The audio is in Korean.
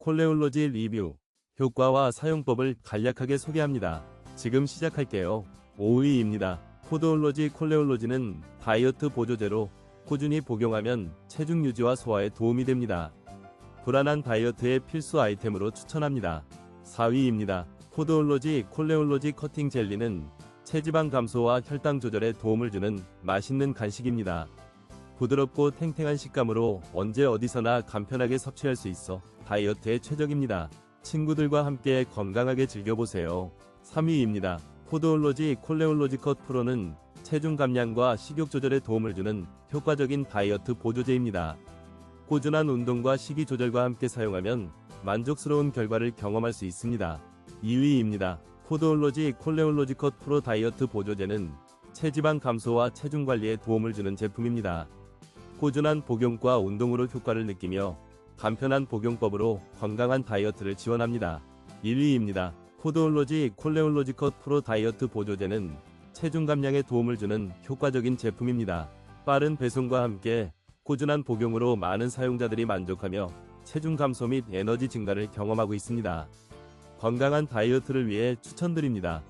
콜레올로지 리뷰 효과와 사용법을 간략하게 소개합니다. 지금 시작할게요. 5위입니다. 포도올로지 콜레올로지는 다이어트 보조제로 꾸준히 복용하면 체중 유지와 소화에 도움이 됩니다. 불안한 다이어트의 필수 아이템으로 추천합니다. 4위입니다. 포도올로지 콜레올로지 커팅 젤리는 체지방 감소와 혈당 조절에 도움을 주는 맛있는 간식입니다. 부드럽고 탱탱한 식감으로 언제 어디서나 간편하게 섭취할 수 있어 다이어트에 최적입니다. 친구들과 함께 건강하게 즐겨보세요. 3위입니다. 포도올로지 콜레올로지 컷 프로는 체중 감량과 식욕 조절에 도움을 주는 효과적인 다이어트 보조제입니다. 꾸준한 운동과 식이 조절과 함께 사용하면 만족스러운 결과를 경험할 수 있습니다. 2위입니다. 포도올로지 콜레올로지 컷 프로 다이어트 보조제는 체지방 감소와 체중 관리에 도움을 주는 제품입니다. 꾸준한 복용과 운동으로 효과를 느끼며 간편한 복용법으로 건강한 다이어트를 지원합니다. 1위입니다. 포도올로지 콜레올로지 컷 프로 다이어트 보조제는 체중 감량에 도움을 주는 효과적인 제품입니다. 빠른 배송과 함께 꾸준한 복용으로 많은 사용자들이 만족하며 체중 감소 및 에너지 증가를 경험하고 있습니다. 건강한 다이어트를 위해 추천드립니다.